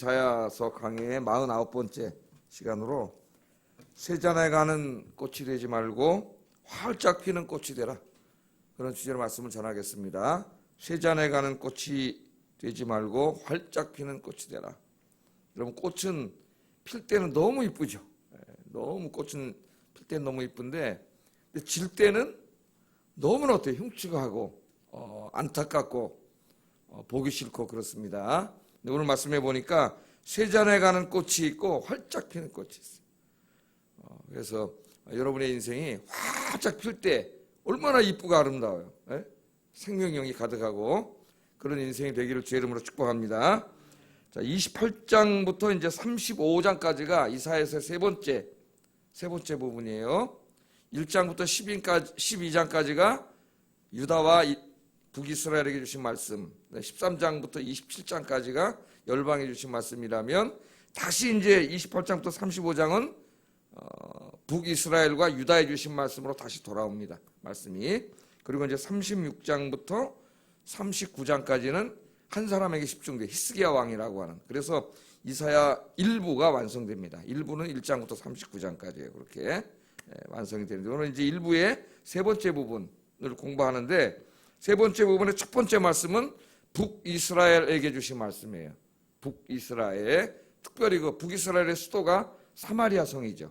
자야서 강의의 49번째 시간으로 세잔에 가는 꽃이 되지 말고 활짝 피는 꽃이 되라 그런 주제로 말씀을 전하겠습니다. 세잔에 가는 꽃이 되지 말고 활짝 피는 꽃이 되라. 여러분 꽃은 필 때는 너무 이쁘죠. 예, 너무 꽃은 필 때는 너무 이쁜데 질 때는 너무나 어때요? 흉측하고 어, 안타깝고 어, 보기 싫고 그렇습니다. 오늘 말씀해 보니까 세잔에 가는 꽃이 있고 활짝 피는 꽃이 있어요. 어, 그래서 여러분의 인생이 활짝 필 때 얼마나 이쁘고 아름다워요. 예? 생명력이 가득하고 그런 인생이 되기를 주의 이름으로 축복합니다. 자, 28장부터 이제 35장까지가 이사야서의 세 번째 세 번째 부분이에요. 1장부터 12장까지, 12장까지가 유다와 이- 북이스라엘에게 주신 말씀, 13장부터 27장까지가 열방에 주신 말씀이라면 다시 이제 28장부터 35장은 어, 북이스라엘과 유다에 주신 말씀으로 다시 돌아옵니다. 말씀이 그리고 이제 36장부터 39장까지는 한 사람에게 집중돼 히스기야 왕이라고 하는 그래서 이사야 1부가 완성됩니다. 1부는 1장부터 39장까지예요. 그렇게 예, 완성이 되는데 오늘 이제 1부의 세 번째 부분을 공부하는데 세 번째 부분의 첫 번째 말씀은 북이스라엘에게 주신 말씀이에요. 북이스라엘 특별히 그 북이스라엘의 수도가 사마리아 성이죠.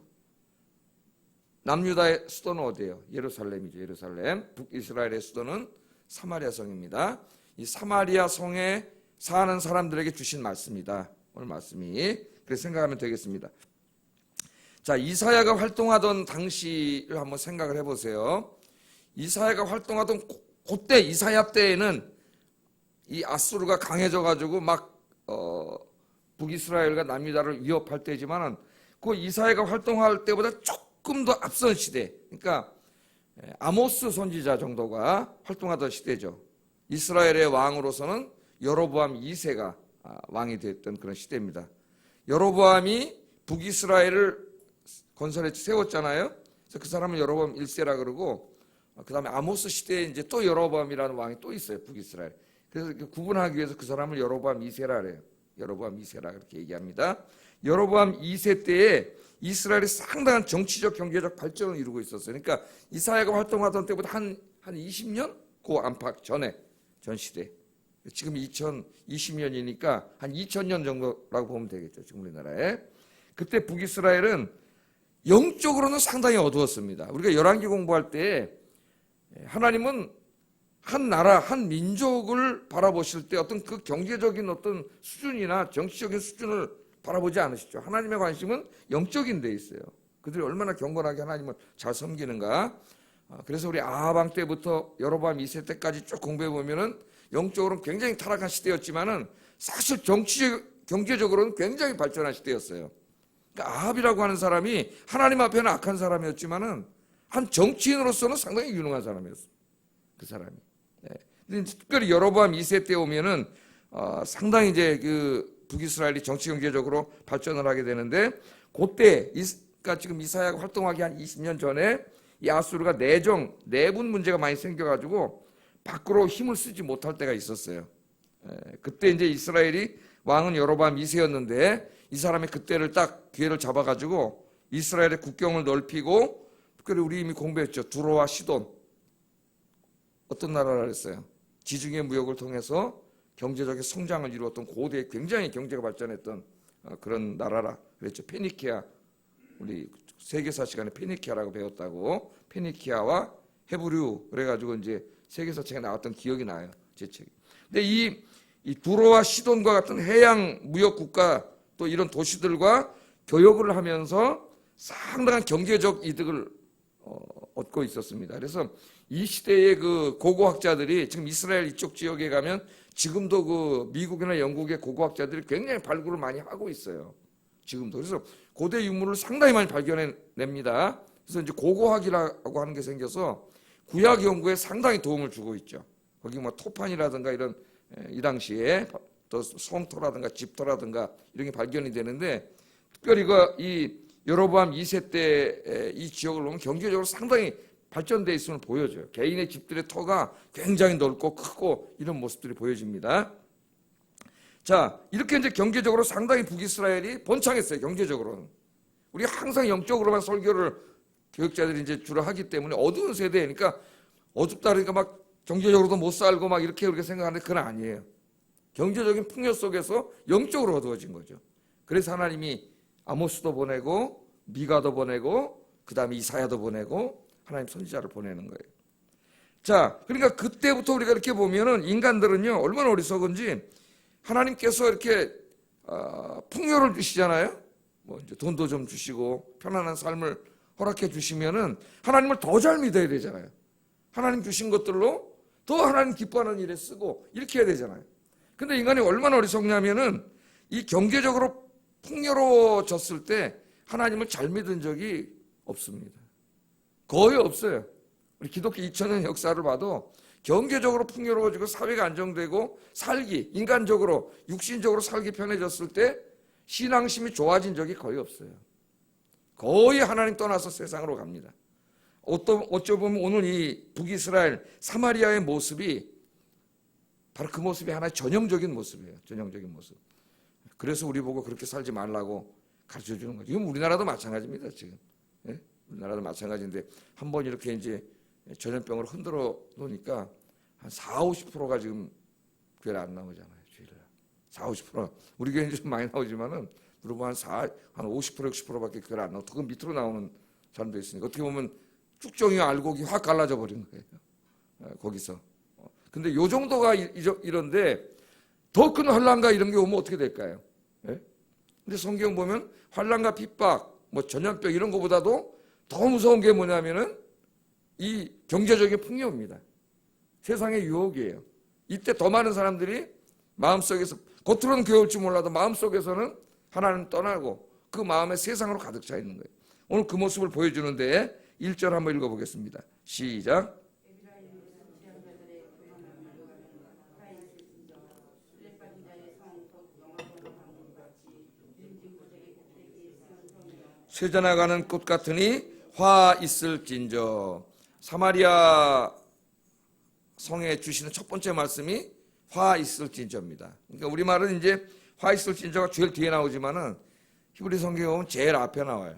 남유다의 수도는 어디예요? 예루살렘이죠. 예루살렘. 북이스라엘의 수도는 사마리아 성입니다. 이 사마리아 성에 사는 사람들에게 주신 말씀이다. 오늘 말씀이 그래서 생각하면 되겠습니다. 자, 이사야가 활동하던 당시를 한번 생각을 해보세요. 이사야가 활동하던 고- 그때 이사야 때에는 이 아수르가 강해져 가지고 막 어, 북이스라엘과 남유다를 위협할 때지만은 그 이사야가 활동할 때보다 조금 더 앞선 시대. 그러니까 예, 아모스 선지자 정도가 활동하던 시대죠. 이스라엘의 왕으로서는 여로보암 2세가 아, 왕이 됐던 그런 시대입니다. 여로보암이 북이스라엘을 건설에 세웠잖아요. 그래서 그 사람을 여로보암 1세라 그러고 그 다음에 아모스 시대에 이제 또 여로보암이라는 왕이 또 있어요. 북이스라엘. 그래서 구분하기 위해서 그 사람을 여로보암 2세라 그래요. 여로보암 2세라 그렇게 얘기합니다. 여로보암 2세 때에 이스라엘이 상당한 정치적 경제적 발전을 이루고 있었어요. 그러니까 이사야가 활동하던 때보다 한, 한 20년 그 안팎 전에 전 시대. 지금 2020년이니까 한 2000년 정도라고 보면 되겠죠. 지금 우리나라에. 그때 북이스라엘은 영적으로는 상당히 어두웠습니다. 우리가 열왕기 공부할 때 하나님은 한 나라, 한 민족을 바라보실 때 어떤 그 경제적인 어떤 수준이나 정치적인 수준을 바라보지 않으시죠. 하나님의 관심은 영적인 데 있어요. 그들이 얼마나 경건하게 하나님을 잘 섬기는가. 아, 그래서 우리 아하방 때부터 여로보암 2세 때까지 쭉 공부해 보면은 영적으로는 굉장히 타락한 시대였지만은 사실 정치적, 경제적으로는 굉장히 발전한 시대였어요. 그러니까 아합이라고 하는 사람이 하나님 앞에는 악한 사람이었지만은 한 정치인으로서는 상당히 유능한 사람이었어요. 그 사람이. 네. 특별히 여로보암 2세 때 오면은 어, 상당히 이제 그 북이스라엘이 정치 경제적으로 발전을 하게 되는데 그때 이, 그러니까 지금 이사야가 활동하기 한 20년 전에 이 아수르가 내정 내분 문제가 많이 생겨가지고 밖으로 힘을 쓰지 못할 때가 있었어요. 에, 그때 이제 이스라엘이 왕은 여로보암 2세였는데 이 사람이 그때를 딱 기회를 잡아가지고 이스라엘의 국경을 넓히고 특별히 우리 이미 공부했죠. 두로와 시돈 어떤 나라라 그랬어요? 지중해 무역을 통해서 경제적인 성장을 이루었던 고대 굉장히 경제가 발전했던 어, 그런 나라라 그랬죠. 페니키아 우리 세계사 시간에 페니키아라고 배웠다고 페니키아와 헤브류 그래가지고 이제 세계사 책에 나왔던 기억이 나요. 제 책이. 근데 이, 이 두로와 시돈과 같은 해양 무역 국가 또 이런 도시들과 교역을 하면서 상당한 경제적 이득을 어, 얻고 있었습니다. 그래서 이 시대의 그 고고학자들이 지금 이스라엘 이쪽 지역에 가면 지금도 그 미국이나 영국의 고고학자들이 굉장히 발굴을 많이 하고 있어요. 지금도. 그래서 고대 유물을 상당히 많이 발견해냅니다. 그래서 이제 고고학이라고 하는 게 생겨서 구약 연구에 상당히 도움을 주고 있죠. 거기 뭐 토판이라든가 이런 에, 이 당시에 또 성토라든가 집토라든가 이런 게 발견이 되는데 특별히 그이 여로보암 2세 때 이 지역을 보면 경제적으로 상당히 발전돼 있음을 보여줘요. 개인의 집들의 터가 굉장히 넓고 크고 이런 모습들이 보여집니다. 자, 이렇게 이제 경제적으로 상당히 북이스라엘이 번창했어요. 경제적으로는. 우리 항상 영적으로만 설교를 교육자들이 이제 주로 하기 때문에 어두운 세대니까 어둡다 그러니까 막 경제적으로도 못 살고 막 이렇게 그렇게 생각하는데 그건 아니에요. 경제적인 풍요 속에서 영적으로 어두워진 거죠. 그래서 하나님이 아모스도 보내고 미가도 보내고 그 다음에 이사야도 보내고 하나님 선지자를 보내는 거예요. 자, 그러니까 그때부터 우리가 이렇게 보면은 인간들은요 얼마나 어리석은지 하나님께서 이렇게 어, 풍요를 주시잖아요. 뭐 이제 돈도 좀 주시고 편안한 삶을 허락해 주시면은 하나님을 더 잘 믿어야 되잖아요. 하나님 주신 것들로 더 하나님 기뻐하는 일에 쓰고 이렇게 해야 되잖아요. 근데 인간이 얼마나 어리석냐면은 이 경제적으로 풍요로워졌을 때 하나님을 잘 믿은 적이 없습니다. 거의 없어요. 우리 기독교 2000년 역사를 봐도 경제적으로 풍요로워지고 사회가 안정되고 살기, 인간적으로, 육신적으로 살기 편해졌을 때 신앙심이 좋아진 적이 거의 없어요. 거의 하나님 떠나서 세상으로 갑니다. 어쩌보면 오늘 이 북이스라엘 사마리아의 모습이 바로 그 모습이 하나의 전형적인 모습이에요. 전형적인 모습. 그래서 우리 보고 그렇게 살지 말라고 가르쳐 주는 거죠. 이건 우리나라도 마찬가지입니다, 지금. 예? 우리나라도 마찬가지인데 한 번 이렇게 이제 전염병을 흔들어 놓으니까 한 4, 50%가 지금 교회를 안 나오잖아요, 주일날. 4, 50%. 우리 교회는 좀 많이 나오지만은 그리고 한 4, 한 50%, 60%밖에 교회를 안 나오고 그 밑으로 나오는 사람도 있으니까 어떻게 보면 쭉정이 알곡이 확 갈라져 버린 거예요. 어, 거기서. 어, 근데 요 정도가 이런데 더큰 환란과 이런 게 오면 어떻게 될까요? 예? 근데 성경 보면 환란과 핍박, 뭐 전염병 이런 거보다도 더 무서운 게 뭐냐면은 이 경제적인 풍요입니다. 세상의 유혹이에요. 이때 더 많은 사람들이 마음속에서 겉으로는 괴울지 몰라도 마음속에서는 하나님 떠나고 그 마음에 세상으로 가득 차 있는 거예요. 오늘 그 모습을 보여주는데 1절 한번 읽어보겠습니다. 시작. 쇠져나가는 꽃 같으니 화 있을진저 사마리아 성에 주시는 첫 번째 말씀이 화 있을진저입니다. 그러니까 우리 말은 이제 화 있을진저가 제일 뒤에 나오지만은 히브리 성경에 보면 제일 앞에 나와요.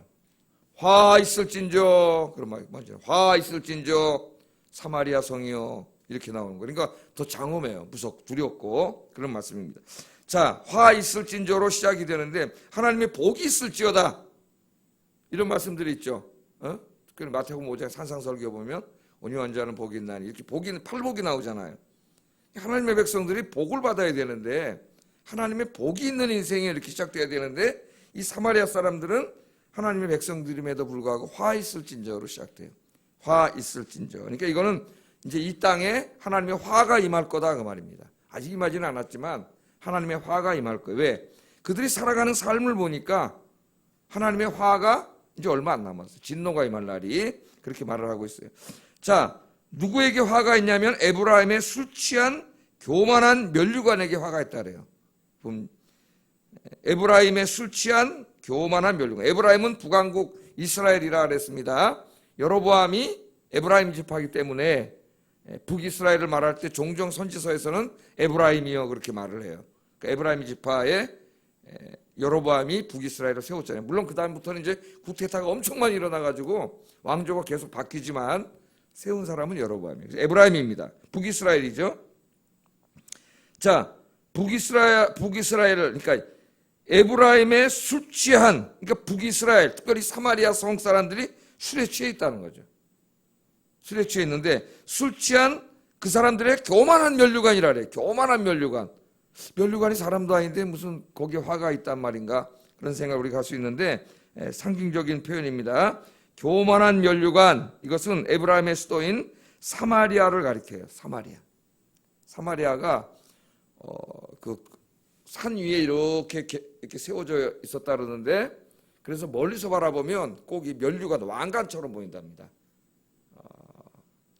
화 있을진저 그런 말 맞죠? 화 있을진저 사마리아 성이요 이렇게 나오는 거. 그러니까 더 장엄해요. 무섭고 두렵고 그런 말씀입니다. 자, 화 있을진저로 시작이 되는데 하나님의 복이 있을지어다. 이런 말씀들이 있죠. 어? 마태복음 5장 산상설교 보면 온유한 자는 복이 있나니 이렇게 복이 팔복이 나오잖아요. 하나님의 백성들이 복을 받아야 되는데 하나님의 복이 있는 인생이 이렇게 시작돼야 되는데 이 사마리아 사람들은 하나님의 백성들임에도 불구하고 화 있을진저로 시작돼요. 화 있을진저. 그러니까 이거는 이제 이 땅에 하나님의 화가 임할 거다 그 말입니다. 아직 임하지는 않았지만 하나님의 화가 임할 거예요. 왜? 그들이 살아가는 삶을 보니까 하나님의 화가 이제 얼마 안 남았어요. 진노가 임할 날이 그렇게 말을 하고 있어요. 자, 누구에게 화가 있냐면 에브라임의 술 취한 교만한 면류관에게 화가 있다래요. 그럼 에브라임의 술 취한 교만한 면류관. 에브라임은 북왕국 이스라엘이라 그랬습니다. 여로보암이 에브라임 지파이기 때문에 북이스라엘을 말할 때 종종 선지서에서는 에브라임이요 그렇게 말을 해요. 그러니까 에브라임 지파의 여로보암이 북이스라엘을 세웠잖아요. 물론 그 다음부터는 이제 구테타가 엄청 많이 일어나가지고 왕조가 계속 바뀌지만 세운 사람은 여로보암이에요. 에브라임입니다. 북이스라엘이죠. 자, 북이스라엘, 북이스라엘을 그러니까 에브라임의 술 취한 그러니까 북이스라엘 특별히 사마리아 성 사람들이 술에 취해 있다는 거죠. 술에 취해 있는데 술 취한 그 사람들의 교만한 면류관이라 그래. 교만한 면류관. 면류관이 사람도 아닌데 무슨 거기에 화가 있단 말인가 그런 생각을 우리가 할 수 있는데 에, 상징적인 표현입니다. 교만한 면류관 이것은 에브라임의 수도인 사마리아를 가리켜요. 사마리아. 사마리아가 어, 그산 위에 이렇게, 이렇게 세워져 있었다 그러는데 그래서 멀리서 바라보면 꼭 이 면류관 왕관처럼 보인답니다.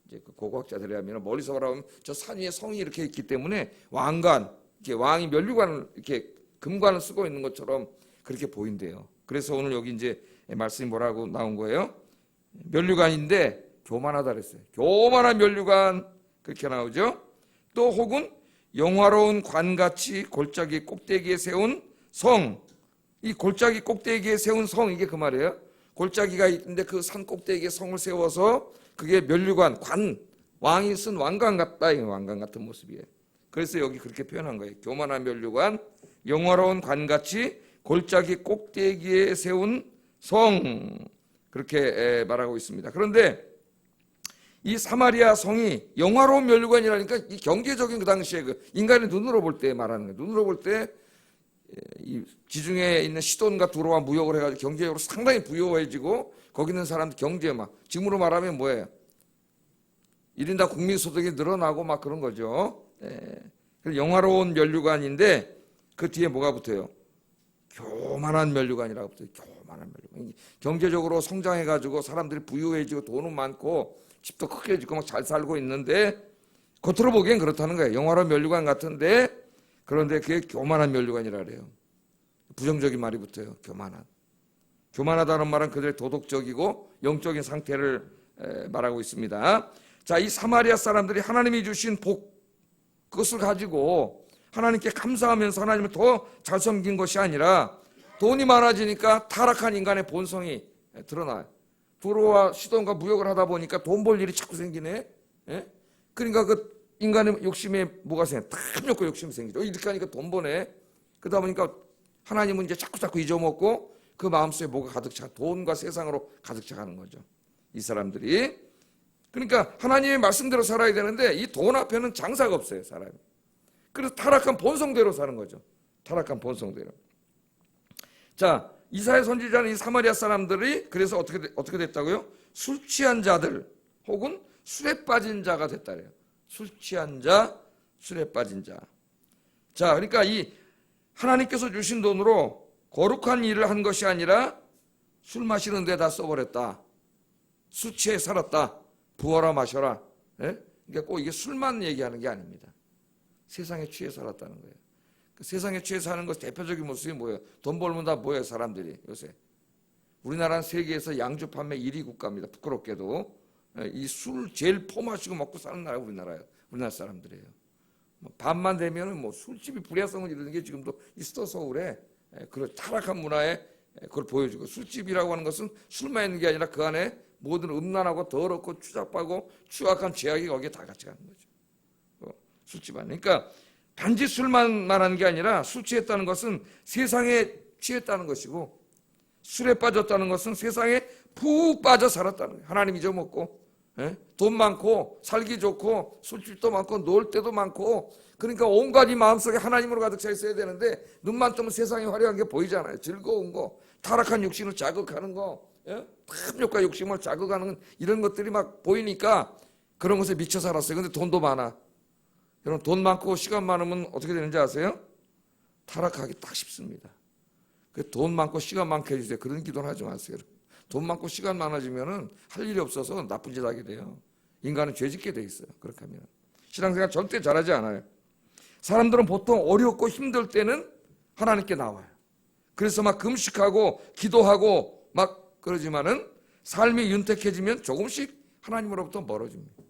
이제 그 고고학자들에 하면 멀리서 바라보면 저 산 위에 성이 이렇게 있기 때문에 왕관, 이렇게 왕이 면류관을 이렇게 금관을 쓰고 있는 것처럼 그렇게 보인대요. 그래서 오늘 여기 이제 말씀이 뭐라고 나온 거예요? 면류관인데 교만하다 그랬어요. 교만한 면류관 그렇게 나오죠. 또 혹은 영화로운 관같이 골짜기 꼭대기에 세운 성. 이 골짜기 꼭대기에 세운 성 이게 그 말이에요. 골짜기가 있는데 그 산 꼭대기에 성을 세워서 그게 면류관 관 왕이 쓴 왕관 같다 이 왕관 같은 모습이에요. 그래서 여기 그렇게 표현한 거예요. 교만한 면류관 영화로운 관같이 골짜기 꼭대기에 세운 성 그렇게 에, 말하고 있습니다. 그런데 이 사마리아 성이 영화로운 면류관이라니까 이 경제적인 그 당시에 그 인간의 눈으로 볼 때 말하는 거예요. 눈으로 볼때이 지중해에 있는 시돈과 두로와 무역을 해가지고 경제적으로 상당히 부유해지고 거기 있는 사람들 경제 막 지금으로 말하면 뭐예요? 1인당 국민소득이 늘어나고 막 그런 거죠. 예. 영화로운 면류관인데 그 뒤에 뭐가 붙어요? 교만한 면류관이라고 붙어요. 교만한 면류관. 경제적으로 성장해가지고 사람들이 부유해지고 돈은 많고 집도 크게 짓고 막 잘 살고 있는데 겉으로 보기엔 그렇다는 거예요. 영화로운 면류관 같은데 그런데 그게 교만한 면류관이라 그래요. 부정적인 말이 붙어요. 교만한. 교만하다는 말은 그들의 도덕적이고 영적인 상태를 에, 말하고 있습니다. 자, 이 사마리아 사람들이 하나님이 주신 복 그것을 가지고 하나님께 감사하면서 하나님을 더 잘 섬긴 것이 아니라 돈이 많아지니까 타락한 인간의 본성이 드러나요. 두로와 시돈과 무역을 하다 보니까 돈 벌 일이 자꾸 생기네. 예? 그러니까 그 인간의 욕심에 뭐가 생겨? 탐욕과 욕심이 생기죠. 이렇게 하니까 돈 버네. 그러다 보니까 하나님은 이제 자꾸 자꾸 잊어먹고 그 마음속에 뭐가 가득 차 돈과 세상으로 가득 차가는 거죠. 이 사람들이 그러니까 하나님의 말씀대로 살아야 되는데 이 돈 앞에는 장사가 없어요, 사람이. 그래서 타락한 본성대로 사는 거죠. 타락한 본성대로. 자, 이사야 선지자는 이 사마리아 사람들이 그래서 어떻게 되- 어떻게 됐다고요? 술 취한 자들 혹은 술에 빠진 자가 됐다래요. 술 취한 자, 술에 빠진 자. 자, 그러니까 이 하나님께서 주신 돈으로 거룩한 일을 한 것이 아니라 술 마시는 데다 써버렸다. 술 취해 살았다. 부어라 마셔라. 예? 그러니까 꼭 이게 술만 얘기하는 게 아닙니다. 세상에 취해 살았다는 거예요. 그 세상에 취해 사는 것 대표적인 모습이 뭐예요? 돈 벌면 다 뭐예요, 사람들이 요새. 우리나라는 세계에서 양주 판매 1위 국가입니다. 부끄럽게도 예, 이술 제일 퍼마시고 먹고 사는 나라가 우리나라예요. 우리나라 사람들이에요. 뭐 밤만 되면은 뭐 술집이 불야성을 이루는 게 지금도 있어 서울에 예, 그런 타락한 문화에 예, 그걸 보여주고 술집이라고 하는 것은 술만 있는 게 아니라 그 안에 모든 음란하고 더럽고 추잡하고 추악한 죄악이 거기에 다 같이 가는 거죠. 어, 술집 안에. 그러니까 단지 술만 말하는 게 아니라 술 취했다는 것은 세상에 취했다는 것이고 술에 빠졌다는 것은 세상에 푹 빠져 살았다는 거예요. 하나님 잊어먹고 예? 돈 많고 살기 좋고 술집도 많고 놀 때도 많고 그러니까 온갖 이 마음속에 하나님으로 가득 차 있어야 되는데 눈만 뜨면 세상에 화려한 게 보이잖아요. 즐거운 거, 타락한 육신을 자극하는 거, 예? 탐욕과 욕심을 자극하는 이런 것들이 막 보이니까 그런 것에 미쳐 살았어요. 근데 돈도 많아. 여러분 돈 많고 시간 많으면 어떻게 되는지 아세요? 타락하기 딱 쉽습니다. 그 돈 많고 시간 많게 해주세요. 그런 기도는 하지 마세요. 돈 많고 시간 많아지면은 할 일이 없어서 나쁜 짓 하게 돼요. 인간은 죄 짓게 돼 있어요. 그렇게 하면. 신앙생활 절대 잘하지 않아요. 사람들은 보통 어렵고 힘들 때는 하나님께 나와요. 그래서 막 금식하고 기도하고 막 그러지만은 삶이 윤택해지면 조금씩 하나님으로부터 멀어집니다.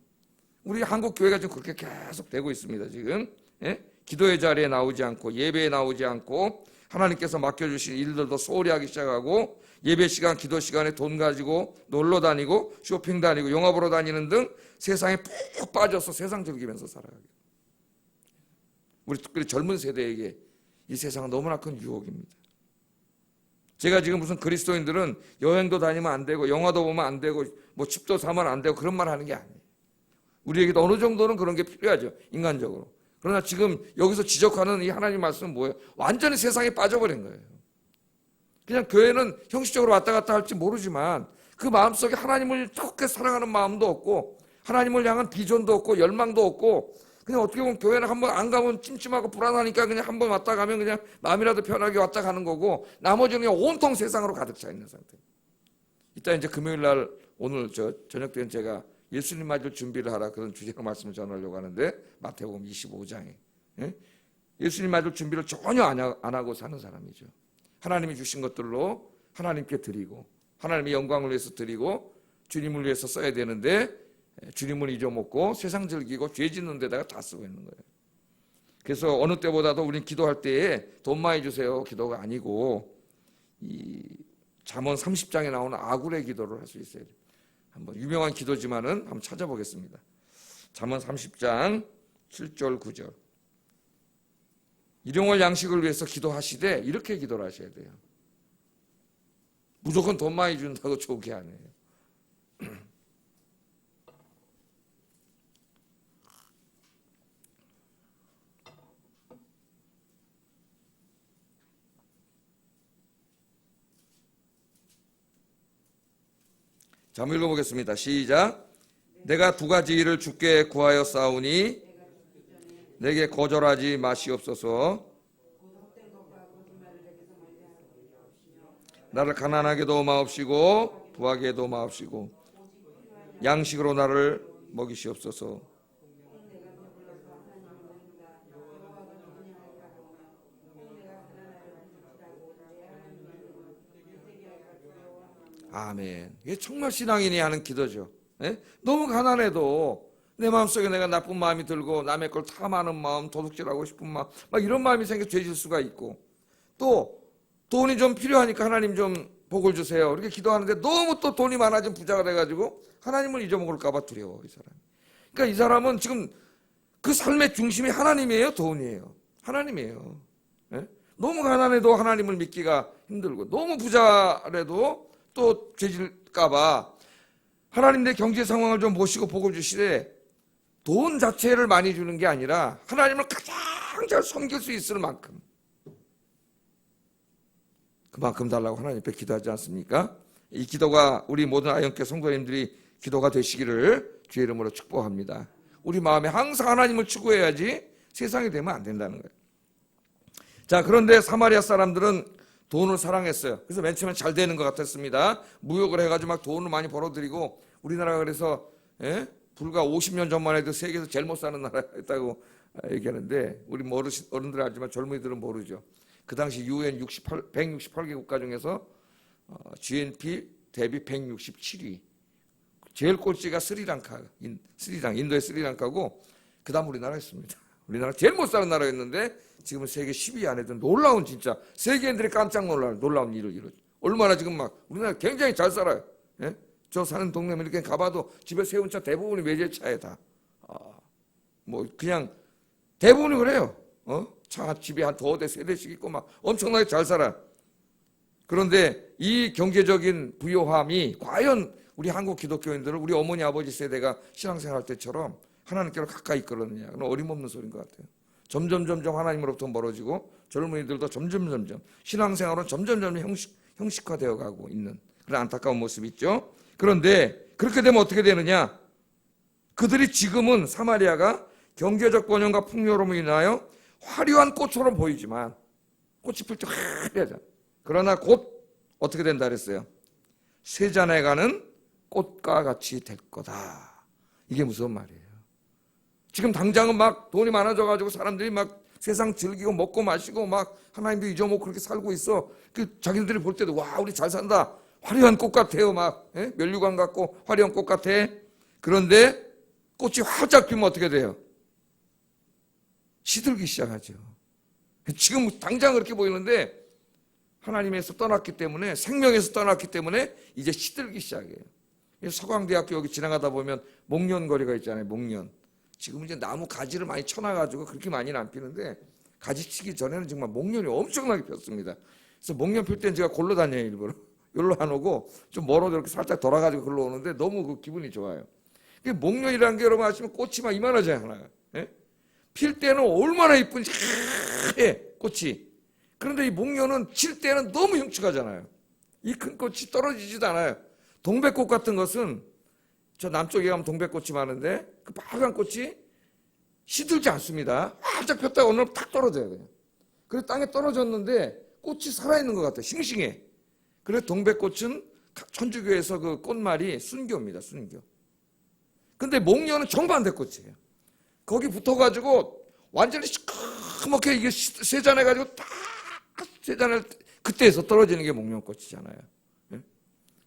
우리 한국 교회가 지금 그렇게 계속 되고 있습니다. 지금 예? 기도의 자리에 나오지 않고 예배에 나오지 않고 하나님께서 맡겨주신 일들도 소홀히 하기 시작하고 예배 시간, 기도 시간에 돈 가지고 놀러 다니고 쇼핑 다니고 영화 보러 다니는 등 세상에 푹 빠져서 세상 즐기면서 살아가게. 우리 특별히 젊은 세대에게 이 세상은 너무나 큰 유혹입니다. 제가 지금 무슨 그리스도인들은 여행도 다니면 안 되고 영화도 보면 안 되고 뭐 집도 사면 안 되고 그런 말 하는 게 아니에요. 우리에게도 어느 정도는 그런 게 필요하죠. 인간적으로. 그러나 지금 여기서 지적하는 이 하나님 말씀은 뭐예요? 완전히 세상에 빠져버린 거예요. 그냥 교회는 형식적으로 왔다 갔다 할지 모르지만 그 마음속에 하나님을 톡게 사랑하는 마음도 없고 하나님을 향한 비전도 없고 열망도 없고 그냥 어떻게 보면 교회는 한번 안 가면 찜찜하고 불안하니까 그냥 한번 왔다 가면 그냥 마음이라도 편하게 왔다 가는 거고 나머지는 그냥 온통 세상으로 가득 차 있는 상태. 이따 이제 금요일 날 오늘 저 저녁 때는 제가 예수님 맞을 준비를 하라 그런 주제로 말씀을 전하려고 하는데 마태복음 25장에 예? 예수님 맞을 준비를 전혀 안 하고 사는 사람이죠. 하나님이 주신 것들로 하나님께 드리고 하나님의 영광을 위해서 드리고 주님을 위해서 써야 되는데 주님을 잊어먹고 세상 즐기고 죄 짓는 데다가 다 쓰고 있는 거예요. 그래서 어느 때보다도 우리는 기도할 때에 돈 많이 주세요 기도가 아니고 이 잠언 30장에 나오는 아굴의 기도를 할 수 있어야 돼요. 한번 유명한 기도지만은 한번 찾아보겠습니다. 잠언 30장 7절 9절. 일용할 양식을 위해서 기도하시되 이렇게 기도를 하셔야 돼요. 무조건 돈 많이 준다고 좋게 안 해요. 자, 한번 읽어보겠습니다. 시작. 내가 두 가지 일을 주께 구하여 싸우니 내게 거절하지 마시옵소서. 나를 가난하게도 마옵시고 부하게도 마옵시고 양식으로 나를 먹이시옵소서. 아멘. 이게 정말 신앙인이 하는 기도죠. 예? 너무 가난해도 내 마음속에 내가 나쁜 마음이 들고 남의 걸 탐하는 마음, 도둑질하고 싶은 마음, 막 이런 마음이 생겨 죄질 수가 있고 또 돈이 좀 필요하니까 하나님 좀 복을 주세요. 이렇게 기도하는데 너무 또 돈이 많아진 부자가 돼가지고 하나님을 잊어먹을까봐 두려워 이 사람. 그러니까 이 사람은 지금 그 삶의 중심이 하나님이에요, 돈이에요. 하나님이에요. 예? 너무 가난해도 하나님을 믿기가 힘들고 너무 부자래도 또 죄질까봐 하나님 내 경제 상황을 좀 보시고 복을 주시되 돈 자체를 많이 주는 게 아니라 하나님을 가장 잘 섬길 수 있을 만큼 그만큼 달라고 하나님 앞에 기도하지 않습니까? 이 기도가 우리 모든 아영교 성도님들이 기도가 되시기를 주의 이름으로 축복합니다. 우리 마음에 항상 하나님을 추구해야지 세상이 되면 안 된다는 거예요. 자, 그런데 사마리아 사람들은 돈을 사랑했어요. 그래서 맨 처음에 잘 되는 것 같았습니다. 무역을 해가지고 막 돈을 많이 벌어들이고 우리나라가 그래서 예? 불과 50년 전만 해도 세계에서 제일 못 사는 나라였다고 얘기하는데 우리 뭐 어른들 알지만 젊은이들은 모르죠. 그 당시 UN 68, 168개 국가 중에서 어, GNP 대비 167위. 제일 꼴찌가 스리랑카, 인, 스리랑, 인도의 스리랑카고 그다음 우리나라였습니다. 우리나라 제일 못 사는 나라였는데 지금은 세계 10위 안에도 놀라운 진짜 세계인들이 깜짝 놀라는 놀라운 일을 이루죠. 얼마나 지금 막 우리나라 굉장히 잘 살아요. 예? 저 사는 동네면 이렇게 가봐도 집에 세운 차 대부분이 외제차에 다. 아, 뭐 그냥 대부분이 그래요. 어? 차 집에 한 두어 대, 세 대씩 있고 막 엄청나게 잘 살아. 그런데 이 경제적인 부요함이 과연 우리 한국 기독교인들을 우리 어머니 아버지 세대가 신앙생활 때처럼 하나님께로 가까이 이끌었느냐. 그건 어림없는 소리인 것 같아요. 점점 점점 하나님으로부터 멀어지고 젊은이들도 점점 점점 신앙생활은 점점 점점 형식, 형식화되어 가고 있는 그런 안타까운 모습이 있죠. 그런데 그렇게 되면 어떻게 되느냐? 그들이 지금은 사마리아가 경제적 번영과 풍요로움으로 인하여 화려한 꽃처럼 보이지만 꽃이 필 때 화려하잖아. 그러나 곧 어떻게 된다 그랬어요? 세잔에 가는 꽃과 같이 될 거다. 이게 무슨 말이에요? 지금 당장은 막 돈이 많아져가지고 사람들이 막 세상 즐기고 먹고 마시고 막 하나님도 잊어먹고 그렇게 살고 있어. 그 자기들이 볼 때도 와 우리 잘 산다. 화려한 꽃 같아요. 막 예? 멸류관 같고 화려한 꽃 같아. 그런데 꽃이 활짝 피면 어떻게 돼요? 시들기 시작하죠. 지금 당장 그렇게 보이는데 하나님에서 떠났기 때문에 생명에서 떠났기 때문에 이제 시들기 시작해요. 서강대학교 여기 지나가다 보면 목련거리가 있잖아요. 목련. 지금 이제 나무 가지를 많이 쳐놔가지고 그렇게 많이는 안 피는데 가지 치기 전에는 정말 목련이 엄청나게 폈습니다. 그래서 목련 필 때는 제가 골로 다녀요 일부러. 여기로 안 오고 좀 멀어도 이렇게 살짝 돌아가지고 글로 오는데 너무 그 기분이 좋아요. 그 목련이라는 게 여러분 아시면 꽃이 막 이만하잖아요 하나가. 예? 필 때는 얼마나 이쁜지 해 꽃이. 그런데 이 목련은 칠 때는 너무 흉측하잖아요. 이 큰 꽃이 떨어지지도 않아요. 동백꽃 같은 것은 저 남쪽에 가면 동백꽃이 많은데 그 빨간 꽃이 시들지 않습니다. 활짝 폈다가 오늘 탁 떨어져야 돼요. 그래서 땅에 떨어졌는데 꽃이 살아있는 것 같아요. 싱싱해. 그래서 동백꽃은 천주교에서 그 꽃말이 순교입니다. 순교. 근데 목련은 정반대 꽃이에요. 거기 붙어가지고 완전히 시커멓게 이게 세잔해가지고 딱 세잔을 그때에서 떨어지는 게 목련꽃이잖아요. 예?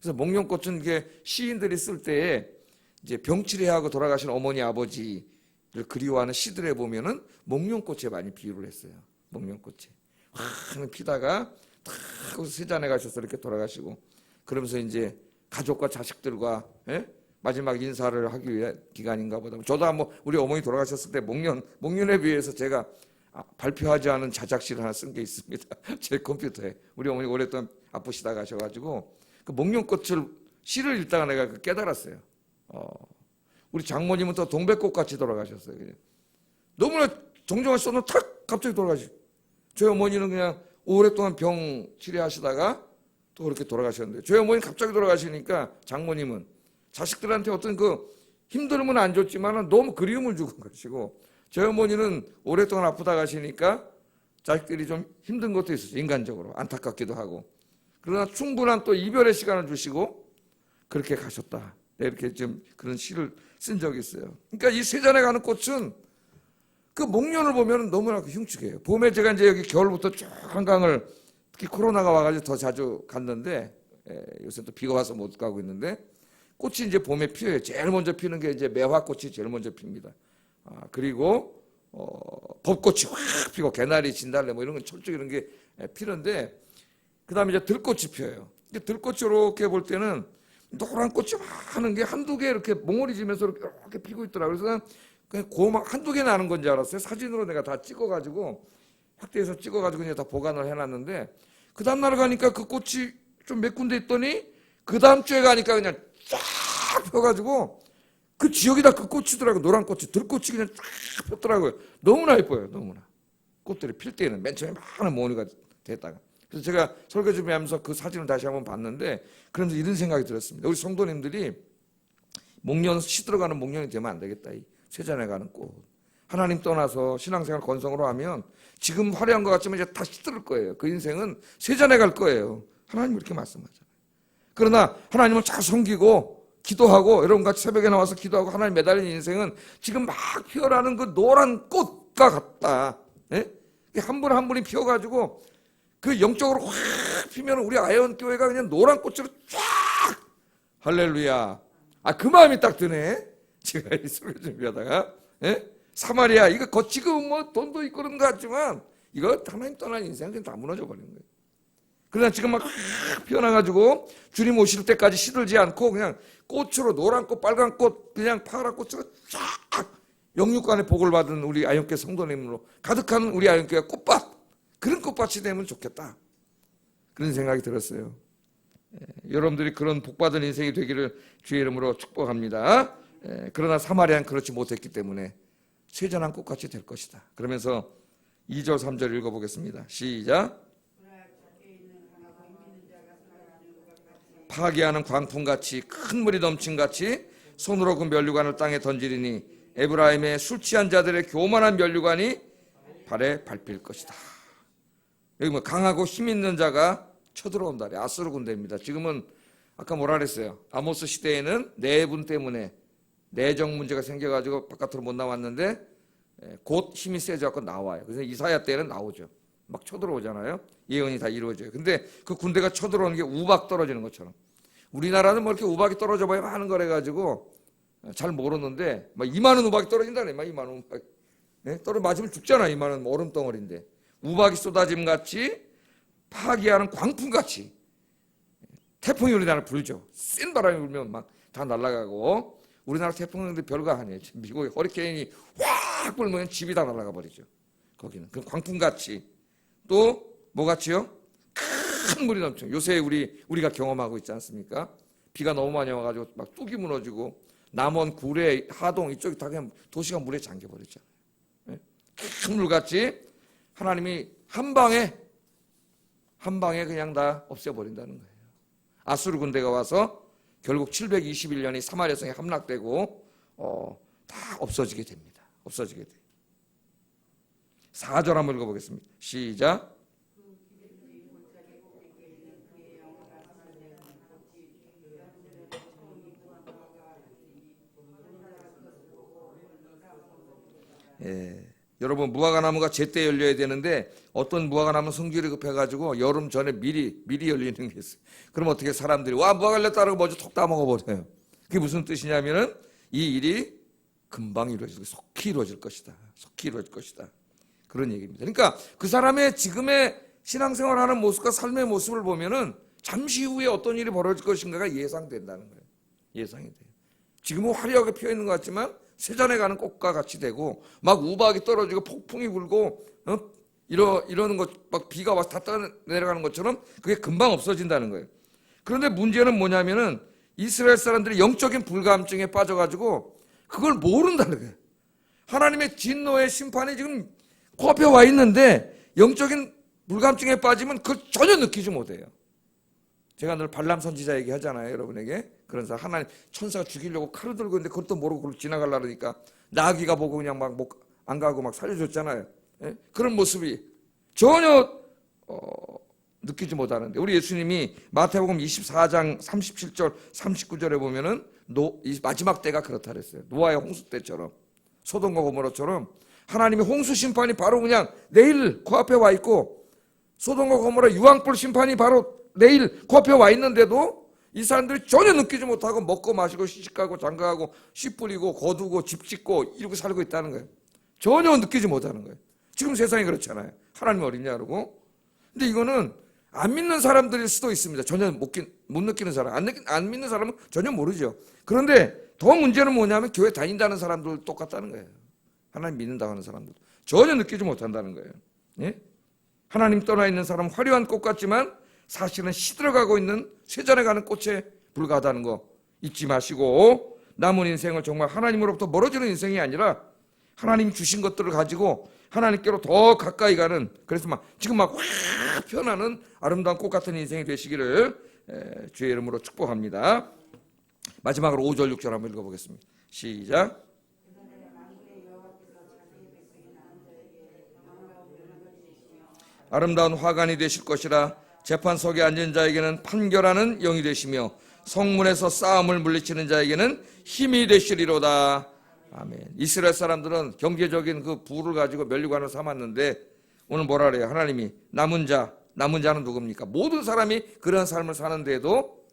그래서 목련꽃은 이게 시인들이 쓸 때에 이제 병치레하고 돌아가신 어머니 아버지 그리워하는 시들에 보면은 목련꽃에 많이 비유를 했어요. 목련꽃에 확 피다가 탁 세잔에 가셔서 이렇게 돌아가시고 그러면서 이제 가족과 자식들과 예? 마지막 인사를 하기 위해 기간인가 보다. 저도 한번 우리 어머니 돌아가셨을 때 목련 목련에 비해서 제가 아, 발표하지 않은 자작시를 하나 쓴 게 있습니다. 제 컴퓨터에 우리 어머니 오랫동안 아프시다 가셔가지고 그 목련꽃을 시를 읽다가 내가 그 깨달았어요. 어, 우리 장모님은 또 동백꽃 같이 돌아가셨어요. 그냥. 너무나 정정한 써는 탁 갑자기 돌아가시. 저희 어머니는 그냥 오랫동안 병 치료하시다가 또 그렇게 돌아가셨는데 저희 어머니 갑자기 돌아가시니까 장모님은 자식들한테 어떤 그 힘듦은 안 줬지만 너무 그리움을 주고 가시고 저희 어머니는 오랫동안 아프다 가시니까 자식들이 좀 힘든 것도 있었죠 인간적으로 안타깝기도 하고 그러나 충분한 또 이별의 시간을 주시고 그렇게 가셨다 네, 이렇게 좀 그런 시를 쓴 적이 있어요 그러니까 이 세잔에 가는 꽃은 그 목련을 보면 너무나 그 흉측해요 봄에 제가 이제 여기 겨울부터 쭉 한강을 특히 코로나가 와가지고 더 자주 갔는데 예, 요새 또 비가 와서 못 가고 있는데 꽃이 이제 봄에 피어요. 제일 먼저 피는 게 이제 매화꽃이 제일 먼저 핍니다. 아, 그리고 어, 벚꽃이 확 피고 개나리, 진달래 뭐 이런 건 철쭉 이런 게 예, 피는데 그다음에 이제 들꽃이 피어요. 들꽃이 이렇게 볼 때는 노란 꽃이 많은 게 한두 개 이렇게 몽골이 지면서 이렇게, 피고 있더라고요. 그래서 그냥 고막 한두 개 나는 건 줄 알았어요. 사진으로 내가 다 찍어가지고 확대해서 찍어가지고 그냥 다 보관을 해놨는데 그 다음 날 가니까 그 꽃이 좀 몇 군데 있더니 그 다음 주에 가니까 그냥 쫙 펴가지고 그 지역이 다 그 꽃이더라고요. 노란 꽃이 들꽃이 그냥 쫙 폈더라고요. 너무나 예뻐요. 너무나 꽃들이 필 때는 맨 처음에 많은 모니가 됐다가 그래서 제가 설교 준비하면서 그 사진을 다시 한번 봤는데 그러면서 이런 생각이 들었습니다. 우리 성도님들이 목련 시들어가는 목련이 되면 안 되겠다. 이 세잔에 가는 꽃. 하나님 떠나서 신앙생활 건성으로 하면 지금 화려한 것 같지만 이제 다 시들을 거예요. 그 인생은 세잔에 갈 거예요. 하나님 이렇게 말씀하잖아요. 그러나 하나님을 잘 섬기고 기도하고 여러분 같이 새벽에 나와서 기도하고 하나님 매달린 인생은 지금 막 피어나는 그 노란 꽃과 같다. 예? 한분한 분이 피어가지고 그 영적으로 확 피면 우리 아이언 교회가 그냥 노란 꽃으로 쫙 할렐루야. 아 그 마음이 딱 드네. 제가 이 설교 준비하다가 예? 사마리아 이거 거 지금 뭐 돈도 있고 그런 것 같지만 이거 하나님 떠난 인생 그냥 다 무너져 버리는 거예요. 그러나 지금 막 피어나가지고 주님 오실 때까지 시들지 않고 그냥 꽃으로 노란 꽃, 빨간 꽃, 그냥 파란 꽃으로 쫙 영육간의 복을 받은 우리 아영교 성도님으로 가득한 우리 아영교가 꽃밭 그런 꽃밭이 되면 좋겠다. 그런 생각이 들었어요. 예, 여러분들이 그런 복받은 인생이 되기를 주의 이름으로 축복합니다. 예, 그러나 사마리아는 그렇지 못했기 때문에 세전한 꽃같이 될 것이다. 그러면서 2절 3절 읽어보겠습니다. 시작. 파괴하는 광풍같이 큰 물이 넘친 같이 손으로 그 면류관을 땅에 던지리니 에브라임의 술 취한 자들의 교만한 면류관이 발에 밟힐 것이다. 여기 뭐 강하고 힘 있는 자가 쳐들어온다. 아수르 군대입니다. 지금은 아까 뭐라 그랬어요? 아모스 시대에는 내분 때문에 내정 문제가 생겨가지고 바깥으로 못 나왔는데 예, 곧 힘이 세져갖고 나와요. 그래서 이사야 때는 나오죠. 막 쳐들어오잖아요. 예언이 다 이루어져요. 근데 그 군대가 쳐들어오는 게 우박 떨어지는 것처럼. 우리나라는 뭐 이렇게 우박이 떨어져 봐야 하는 거래 가지고 잘 모르는데 막 이만한 우박이 떨어진다네. 막 이만한 우박. 네? 떨어 맞으면 죽잖아. 이만한 뭐 얼음 덩어리인데. 우박이 쏟아짐 같이 파괴하는 광풍 같이 태풍이 우리나라 불죠. 센 바람이 불면 막 다 날아가고 우리나라 태풍인데 별거 아니에요. 미국의 허리케인이 확 불면 집이 다 날아가 버리죠. 거기는 그 광풍 같이 또 뭐 같이요? 큰 물이 넘쳐. 요새 우리 우리가 경험하고 있지 않습니까? 비가 너무 많이 와가지고 막 뚝이 무너지고 남원, 구례, 하동 이쪽이 다 그냥 도시가 물에 잠겨 버리죠. 큰 물같이 하나님이 한 방에 한 방에 그냥 다 없애버린다는 거예요. 아수르 군대가 와서 결국 721년이 사마리아 성에 함락되고 어, 다 없어지게 됩니다. 없어지게 돼요. 4절 한번 읽어보겠습니다. 시작. 예. 여러분 무화과 나무가 제때 열려야 되는데 어떤 무화과 나무 성질이 급해가지고 여름 전에 미리 미리 열리는 게 있어요. 그럼 어떻게 사람들이 와 무화과 열렸다고 먼저 톡 따먹어 버려요. 그게 무슨 뜻이냐면은 이 일이 금방 이루어질. 속히 이루어질 것이다. 속히 이루어질 것이다. 그런 얘기입니다. 그러니까 그 사람의 지금의 신앙생활하는 모습과 삶의 모습을 보면은 잠시 후에 어떤 일이 벌어질 것인가가 예상된다는 거예요. 예상이 돼요. 지금은 화려하게 피어 있는 것 같지만 세잔에 가는 꽃과 같이 되고 막 우박이 떨어지고 폭풍이 불고 어? 이러 이러는 것 막 비가 와서 다 떠 내려가는 것처럼 그게 금방 없어진다는 거예요. 그런데 문제는 뭐냐면은 이스라엘 사람들이 영적인 불감증에 빠져가지고 그걸 모른다는 거예요. 하나님의 진노의 심판이 지금 코앞에 와 있는데 영적인 불감증에 빠지면 그걸 전혀 느끼지 못해요. 제가 늘 발람 선지자 얘기하잖아요, 여러분에게. 그런 사람 하나님 천사가 죽이려고 칼을 들고 있는데 그것도 모르고 그걸 지나가려 그러니까 나귀가 보고 그냥 막 안 가고 막 살려줬잖아요. 예? 그런 모습이 전혀 어, 느끼지 못하는데 우리 예수님이 마태복음 24장 37절 39절에 보면은 노, 이 마지막 때가 그렇다 그랬어요. 노아의 홍수 때처럼 소돔과 고모라처럼 하나님의 홍수 심판이 바로 그냥 내일 코앞에 와 있고 소돔과 고모라 유황불 심판이 바로 내일 코앞에 와 있는데도 이 사람들이 전혀 느끼지 못하고 먹고 마시고 시집가고 장가가고 씨 뿌리고 거두고 집 짓고 이러고 살고 있다는 거예요. 전혀 느끼지 못하는 거예요. 지금 세상이 그렇잖아요. 하나님 어딨냐 그러고. 근데 이거는 안 믿는 사람들일 수도 있습니다. 전혀 못, 기- 못 느끼는 사람. 안, 느끼, 안 믿는 사람은 전혀 모르죠. 그런데 더 문제는 뭐냐면 교회 다닌다는 사람들 똑같다는 거예요. 하나님 믿는다고 하는 사람들. 전혀 느끼지 못한다는 거예요. 예? 하나님 떠나 있는 사람 화려한 꽃 같지만 사실은 시들어가고 있는 쇠잔에 가는 꽃에 불과하다는 거 잊지 마시고 남은 인생을 정말 하나님으로부터 멀어지는 인생이 아니라 하나님 주신 것들을 가지고 하나님께로 더 가까이 가는 그래서 막 지금 막 확 변하는 아름다운 꽃 같은 인생이 되시기를 에, 주의 이름으로 축복합니다. 마지막으로 5절 6절 한번 읽어보겠습니다. 시작. 아름다운 화관이 되실 것이라 재판석에 앉은 자에게는 판결하는 영이 되시며 성문에서 싸움을 물리치는 자에게는 힘이 되시리로다. 아멘. 이스라엘 사람들은 경제적인 그 부를 가지고 멸류관을 삼았는데 오늘 뭐라 그래요? 하나님이 남은 자, 남은 자는 누굽니까? 모든 사람이 그런 삶을 사는데도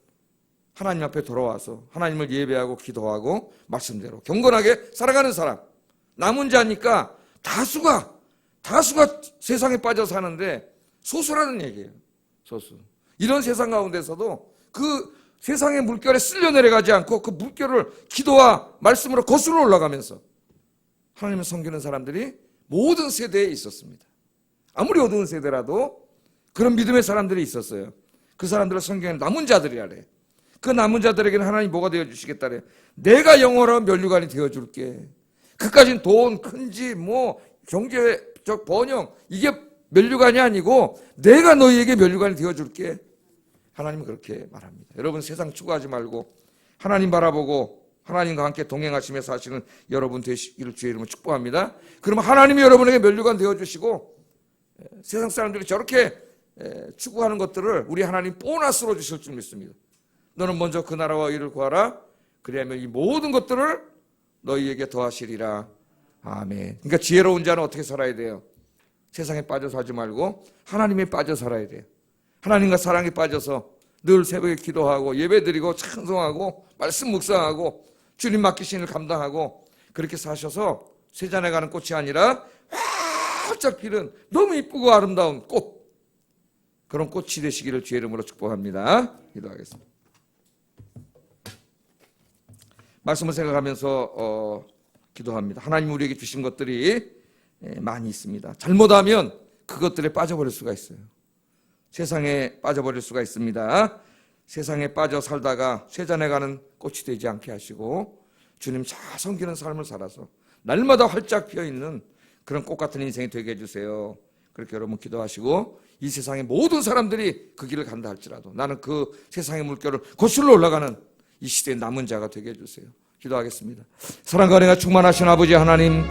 하나님 앞에 돌아와서 하나님을 예배하고 기도하고 말씀대로 경건하게 살아가는 사람. 남은 자니까 다수가 다수가 세상에 빠져 사는데 소수라는 얘기예요. 소수. 이런 세상 가운데서도 그 세상의 물결에 쓸려 내려가지 않고 그 물결을 기도와 말씀으로 거슬러 올라가면서 하나님을 섬기는 사람들이 모든 세대에 있었습니다. 아무리 어두운 세대라도 그런 믿음의 사람들이 있었어요. 그 사람들을 성경에 남은 자들이라래. 그 남은 자들에게는 하나님 뭐가 되어 주시겠다래. 내가 영원한 면류관이 되어 줄게. 그까진 돈, 큰지, 뭐 경제적 번영 이게 면류관이 아니고 내가 너희에게 면류관이 되어 줄게. 하나님은 그렇게 말합니다. 여러분 세상 추구하지 말고 하나님 바라보고 하나님과 함께 동행하시며 사시는 여러분 되시기를 주의 이름으로 축복합니다. 그러면 하나님이 여러분에게 면류관 되어 주시고 에, 세상 사람들이 저렇게 에, 추구하는 것들을 우리 하나님 보너스로 주실 줄 믿습니다. 너는 먼저 그 나라와 의를 구하라. 그리하면 이 모든 것들을 너희에게 더하시리라. 아멘. 그러니까 지혜로운 자는 어떻게 살아야 돼요? 세상에 빠져 살지 말고 하나님에 빠져 살아야 돼요. 하나님과 사랑에 빠져서 늘 새벽에 기도하고 예배드리고 찬송하고 말씀 묵상하고 주님 맡기신 일 감당하고 그렇게 사셔서 세잔에 가는 꽃이 아니라 활짝 피는 너무 이쁘고 아름다운 꽃 그런 꽃이 되시기를 주의 이름으로 축복합니다. 기도하겠습니다. 말씀을 생각하면서 어, 기도합니다. 하나님 우리에게 주신 것들이 예, 많이 있습니다. 잘못하면 그것들에 빠져버릴 수가 있어요. 세상에 빠져버릴 수가 있습니다. 세상에 빠져 살다가 쇠잔에 가는 꽃이 되지 않게 하시고 주님 잘 섬기는 삶을 살아서 날마다 활짝 피어 있는 그런 꽃 같은 인생이 되게 해주세요. 그렇게 여러분 기도하시고 이 세상의 모든 사람들이 그 길을 간다 할지라도 나는 그 세상의 물결을 거슬러 올라가는 이 시대의 남은 자가 되게 해주세요. 기도하겠습니다. 사랑과 은혜가 충만하신 아버지 하나님